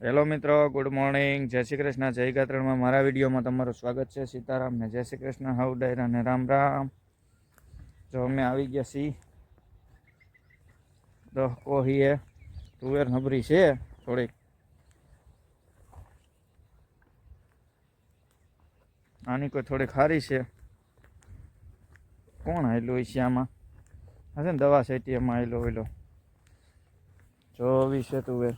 Hello મિત્રો good morning જય શ્રી કૃષ્ણ. જય ગાત્રણમાં મારા વિડીયોમાં તમારું સ્વાગત છે. સીતારામ ને જય શ્રી કૃષ્ણ. હાઉ ડાયરા ને રામ રામ. જો અમે આવી ગયા સી તો કોહીએ તુવેર નબરી છે થોડીક. આની કોઈ થોડીક સારી છે. કોણ આવેલું હોય છે હશે ને દવા સેટી એમાં આવેલો ઓયલો. ચોવીસ છે તુવેર.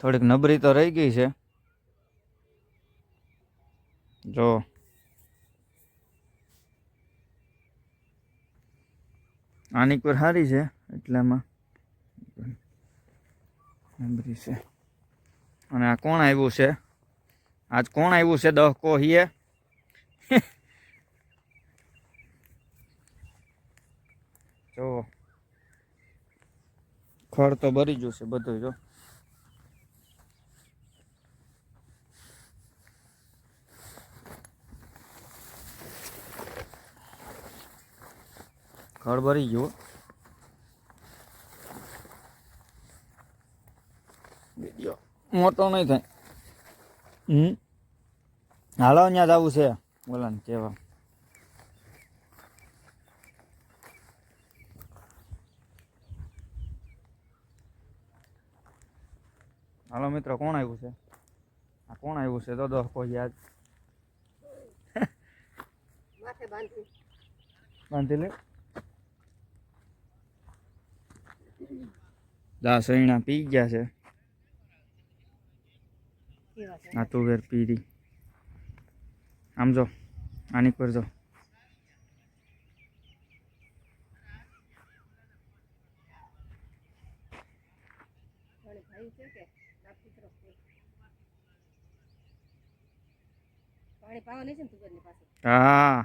થોડીક નબળી તો રહી ગઈ છે. જો. આની પર સારી છે એટલામાં? નબળી છે. અને આ કોણ આવ્યું છે? આજ કોણ આવ્યું છે? દહ કોહીએ? જો. ખડ તો ભરી ગયું છે બધું, જો. ખડ ભરી ગયું. વીડિયો. મોટો નહીં થાય. હમ? હાલો ત્યાં જવું છે. બોલાને કેવા હાલો મિત્રો કોણ આવ્યું છે? આ કોણ આવ્યું છે? તો દો કોઈ યાદ. માથે બાંધી બાંધી લે. દા સૈણા પી ગયા છે. આ તુવેર પીરી. આમ જો આની પર જો. હા.